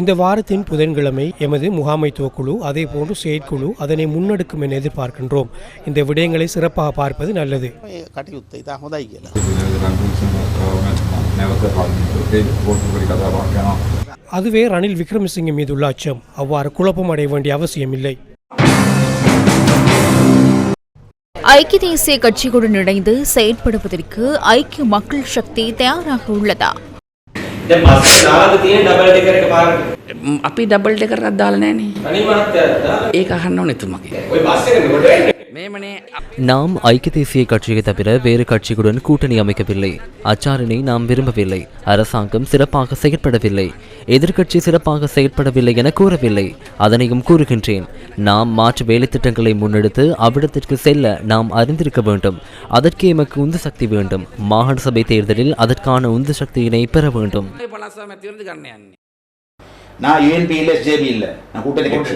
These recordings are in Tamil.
இந்த வாரத்தின் புதன்கிழமை எமது முகாமைத்துவ குழு அதே போன்று செயற்குழு அதனை முன்னெடுக்கும் என எதிர்பார்க்கின்றோம். இந்த விடயங்களை சிறப்பாக பார்ப்பது நல்லது. அதுவே ரணில் விக்ரமசிங்க மீது அச்சம். அவ்வாறு குழப்பம் அடைய வேண்டிய அவசியமில்லை. ஐக்கிய தேசிய கட்சிகளுடன் இணைந்து செயற்படுவதற்கு ஐக்கிய மக்கள் சக்தி தயாராக உள்ளதா? දැන් බස් දාලා තියෙන ඩබල් ඩෙකර් එක පාරට. ම්, අපි ඩබල් දෙකරත් දාලා නෑනේ අනිත් මහත්තයා දාලා ඒක අහන්න ඕනෙ තුමගේ ඔය බස් එක නෙමෙයි වෙන්නේ. මේමනේ நாம் ஐக்கிய தேசிய கட்சியை தவிர வேறு கட்சிகளுடன் கூட்டணி அமைக்கவில்லை அச்சாரனை நாம் விரும்பவில்லை அரசாங்கம் சிறப்பாக செயற்படவில்லை எதிர்க்கட்சி சிறப்பாக செயற்படவில்லை என கூறவில்லை அதனையும் கூறுகின்றேன் நாம் மாற்று வேலைத்திட்டங்களை முன்னெடுத்து அவ்விடத்திற்கு செல்ல நாம் அறிந்திருக்க வேண்டும் அதற்கு எமக்கு உந்து சக்தி வேண்டும் மாகாண சபை தேர்தலில் அதற்கான உந்து சக்தியினை பெற வேண்டும் நான் யூஎன்பி இல்லை எஸ்ஜேபி இல்லை. நான் கூட்டணி கட்சி.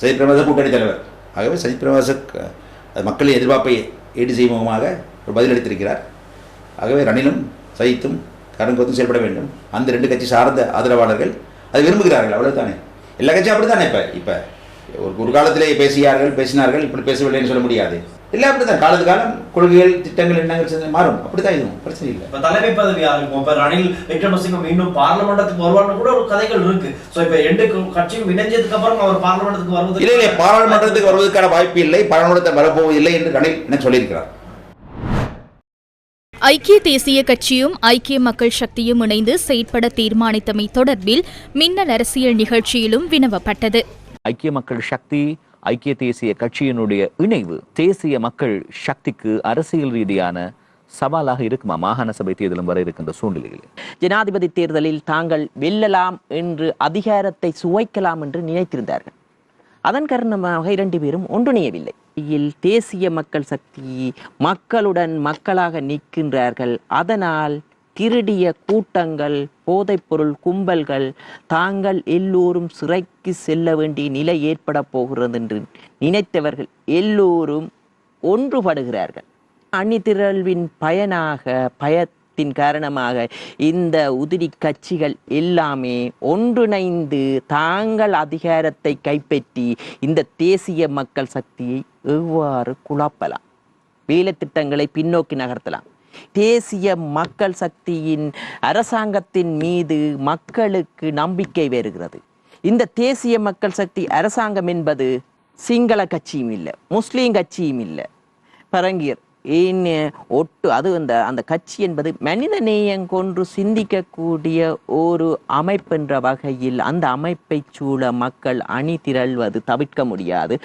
சஜித் பிரேமதாஸ் கூட்டணி தலைவர். ஆகவே சஜித் அது மக்களின் எதிர்பார்ப்பை ஈடு செய்யும் முகமாக ஒரு பதிலளித்திருக்கிறார். ஆகவே ரணிலும் சஜித்தும் கருங்கொத்தும் செயல்பட வேண்டும். அந்த ரெண்டு கட்சி சார்ந்த ஆதரவாளர்கள் அதை விரும்புகிறார்கள். அவ்வளவுதானே எல்லா கட்சியும் அப்படி தானே இப்போ? இப்போ ஒரு ஒரு காலத்திலே பேசியார்கள் பேசினார்கள் இப்படி பேசவில்லைன்னு சொல்ல முடியாது. இல்லை அப்படி தான் காலத்து காலம் கொள்கைகள் திட்டங்கள் எண்ணங்கள் செஞ்சு மாறும். அப்படி தான் இதுவும். பிரச்சனை இல்லை. இப்ப தலைமை பதவி யாருக்கும் இப்ப ரணில் விக்ரமசிங்க மீண்டும் பார்லமெண்டத்துக்கு வருவார்னு கூட ஒரு கதைகள் இருக்கு. சோ இப்ப ரெண்டு கட்சியும் இணைஞ்சதுக்கு அப்புறம் அவர் பார்லமெண்டத்துக்கு வருவது இல்லை இல்லை. பாராளுமன்றத்துக்கு வருவதற்கான வாய்ப்பு இல்லை. பாராளுமன்றத்தை வரப்போவதில்லை என்று ரணில் என்ன சொல்லியிருக்கிறார். ஐக்கிய தேசிய கட்சியும் ஐக்கிய மக்கள் சக்தியும் இணைந்து செயற்பட தீர்மானித்தமை தொடர்பில் மின்னல் அரசியல் நிகழ்ச்சியிலும் வினவப்பட்டது. ஐக்கிய மக்கள் சக்தி ஐக்கிய தேசிய கட்சியினுடைய இணைவு தேசிய மக்கள் சக்திக்கு அரசியல் ரீதியான சவாலாக இருக்குமா? மாகாண சபை தேர்தலும் வர இருக்கின்ற சூழ்நிலையில். ஜனாதிபதி தேர்தலில் தாங்கள் வெல்லலாம் என்று அதிகாரத்தை சுவைக்கலாம் என்று நினைத்திருந்தார்கள். அதன் காரணமாக இரண்டு பேரும் ஒன்றிணையவில்லை. தேசிய மக்கள் சக்தி மக்களுடன் மக்களாக நிற்கின்றார்கள். அதனால் திருடிய கூட்டங்கள் போதைப்பொருள் கும்பல்கள் தாங்கள் எல்லோரும் சிறைக்கு செல்ல வேண்டிய நிலை ஏற்பட போகிறது என்று நினைத்தவர்கள் எல்லோரும் ஒன்றுபடுகிறார்கள். அணிதிரள்வின் பயனாக பயத்தின் காரணமாக இந்த உதிரி கட்சிகள் எல்லாமே ஒன்றிணைந்து தாங்கள் அதிகாரத்தை கைப்பற்றி இந்த தேசிய மக்கள் சக்தியை எவ்வாறு குழப்பலாம்? வேலைத்திட்டங்களை பின்னோக்கி நகர்த்தலாம். தேசிய மக்கள் சக்தியின் அரசாங்கத்தின் மீது மக்களுக்கு நம்பிக்கை வருகிறது இந்த தேசிய மக்கள் சக்தி அரசாங்கம் என்பது சிங்கள கட்சியும் இல்லை முஸ்லீம் கட்சியும் இல்லை. பரங்கியர் ஏன் ஒட்டு அது அந்த அந்த கட்சி என்பது மனித நேயம் கொன்று சிந்திக்கக்கூடிய ஒரு அமைப்பென்ற வகையில் அந்த அமைப்பை சூழ மக்கள் அணி திரள்வது தவிர்க்க முடியாது.